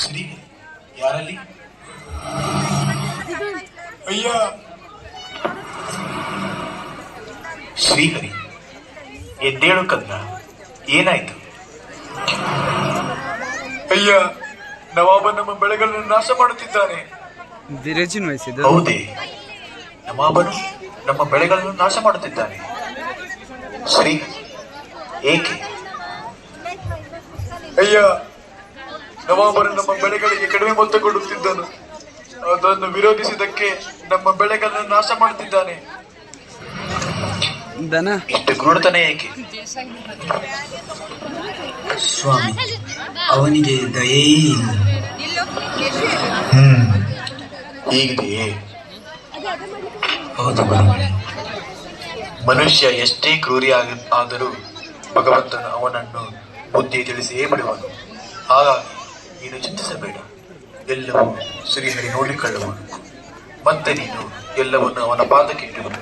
ಸರಿ ಯಾರಲ್ಲಿ? ಅಯ್ಯ. ಶ್ರೀಹರಿ ಎದ್ದೇಳು ಕದ್ನ. ಏನಾಯ್ತು? ಅಯ್ಯ ನವಾಬ ನಮ್ಮ ಬೆಳೆಗಳನ್ನು ನಾಶ ಮಾಡುತ್ತಿದ್ದಾನೆ. ದಿರಜಿನ್ ವಹಿಸಿದ ಹೌದೇ. ನವಾಬನು ನಮ್ಮ ಬೆಳೆಗಳನ್ನು ನಾಶ ಮಾಡುತ್ತಿದ್ದಾನೆ. ಶ್ರೀ ಏಕೆ? ಅಯ್ಯ ನವಾಬರು ನಮ್ಮ ಬೆಳೆಗಳಿಗೆ ಕಡಿಮೆ ಮೊತ್ತ ಕೊಡುತ್ತಿದ್ದನು. ಅದನ್ನು ವಿರೋಧಿಸಿದಕ್ಕೆ ನಮ್ಮ ಬೆಳೆಗಳನ್ನು ನಾಶ ಮಾಡುತ್ತಿದ್ದಾನೆ. ಕ್ರೂರತನ ಏಕೆ? ಸ್ವಾಮಿ ಅವನಿಗೆ ದಯೇ ಇಲ್ಲ. ಹ್ಮ್. ಹೀಗಿದೆಯೇ ಹೌದು ಮನುಷ್ಯ ಎಷ್ಟೇ ಕ್ರೂರಿ ಆಗ- ಆದರೂ ಭಗವಂತನು ಅವನನ್ನು ಬುದ್ಧಿ ತಿಳಿಸಿಯೇ ಬಿಡುವನು. ಹಾಗಾಗಿ ನೀನು ಚಿಂತಿಸಬೇಡ. ಎಲ್ಲವೂ ಶ್ರೀಹರಿ ನೋಡಿಕೊಳ್ಳುವನು ಮತ್ತೆ ನೀನು ಎಲ್ಲವನ್ನು ಅವನ ಪಾದಕ್ಕಿಟ್ಟು ನೀನು.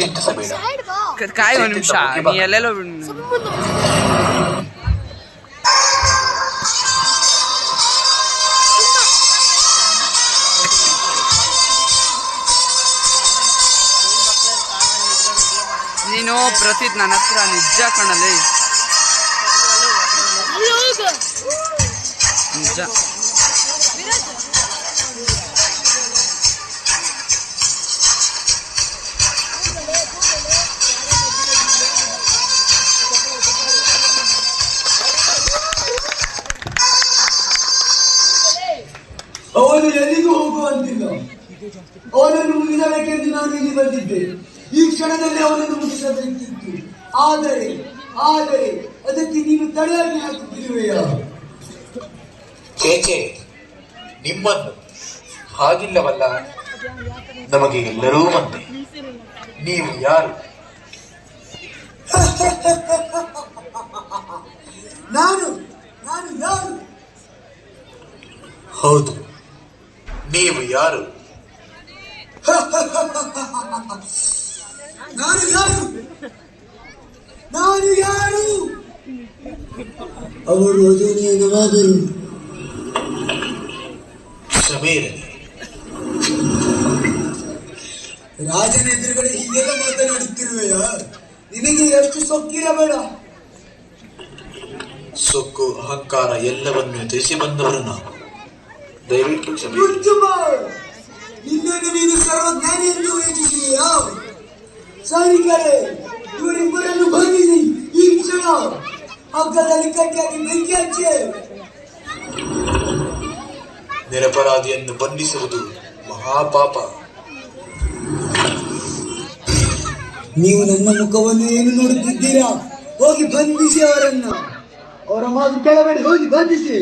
ಚಿಂತಿಸಬೇಡ. ಕ- ಕಾಯ್ ನಿಮಿಷ. ನೀ ಎಲ್ಲೆಲ್ಲೋ ನೀನು ಪ್ರತಿ ನನ್ನ ಹತ್ರ ನಿಜ ಕಣಲ್ಲಿ ನಿಜ ಅವನು ಎಲ್ಲಿಗೂ ಹೋಗುವಂತಿಲ್ಲ ಅವನನ್ನು ಮುಗಿಸಬೇಕೆಂದು ನಾನು ಇಲ್ಲಿ ಬಂದಿದ್ದೆ ಈ ಕ್ಷಣದಲ್ಲಿ ಅವನನ್ನು ಮುಗಿಸಬೇಕಿತ್ತು ಆದರೆ ಆದರೆ ಅದಕ್ಕೆ ನೀನು ತಡೆಯಾಗಿ ಹಾಕುತ್ತಿರುವೆಯ ಏಕೆ? ನಿಮ್ಮನ್ನು ಹಾಗಿಲ್ಲವಲ್ಲ ನಮಗೆ ಎಲ್ಲರೂ ಒಂದೇ ನೀವು ಯಾರು? ನಾನು ನಾನು ಯಾರು? ಹೌದು ನೀವು ಯಾರು? ನಾನು ಯಾರು? ನಾನು ಯಾರು? ಅವರು ಅಧೂನಿಯನವಾದರು ಕ್ಷಮೇರಲಿ ರಾಜನ ಎದುರುಗಡೆ ಹೀಗೆಲ್ಲ ಮಾತನಾಡುತ್ತಿರುವೆಯ? ನಿನಗೆ ಎಷ್ಟು ಸೊಕ್ಕಿರಬೇಡ ಸೊಕ್ಕು ಅಹಂಕಾರ ಎಲ್ಲವನ್ನೂ ತಿಳಿಸಿ ಬಂದವರು ನಾವು. ದಯವಿಟ್ಟು ನಿನ್ನನ್ನು ನೀನು ಸರ್ವಜ್ಞಾನಿ ಎಂದು ಯೋಚಿಸುವೆಯಾ ಸೈನಿಕರೇ ಇವರಿಬ್ಬರನ್ನು ಬಂದಿರಿ ಈ ಕ್ಷಣ ಹಗ್ಗದಲ್ಲಿ ಕಟ್ಟಿಯಾಗಿ ಬೆಂಕಿ ಹಚ್ಚಿ. ನಿರಪರಾಧಿಯನ್ನು ಬಂಧಿಸುವುದು ಮಹಾಪಾಪ ನೀವು ನನ್ನ ಮುಖವನ್ನು ಏನು ನೋಡುತ್ತಿದ್ದೀರಾ? ಹೋಗಿ ಬಂಧಿಸಿ ಅವರನ್ನು. ಅವರ ಮಾತು ಕೆಳಬೇಡಿ, ಹೋಗಿ ಬಂಧಿಸಿ.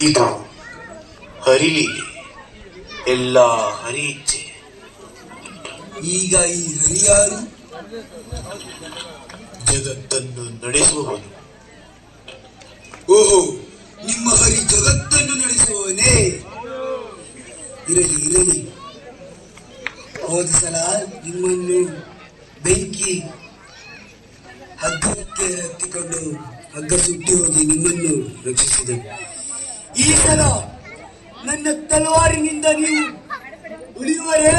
ಇದು ಹರಿಲಿ ಎಲ್ಲ ಹರಿ ಇಚ್ಛೆ. ಈಗ ಈ ಹರಿಯಾರು ಜಗತ್ತನ್ನು ನಡೆಸುವವನು. ಓಹೋ, ನಿಮ್ಮ ಹರಿ ಜಗತ್ತನ್ನು ನಡೆಸುವವನೇ. ಇರಲಿ ಇರಲಿ. ಹೋದ ಸಲ ನಿಮ್ಮನ್ನು ಬೆಂಕಿ ಹಗ್ಗಕ್ಕೆ ಹತ್ತಿಕೊಂಡು ಹಗ್ಗ ಸುಟ್ಟಿ ಹೋಗಿ ನಿಮ್ಮನ್ನು ರಕ್ಷಿಸಿದೆ. ಈ ಸಲ ನನ್ನ ತಲವಾರಿನಿಂದ ನೀವು ಉಳಿಯುವರೇ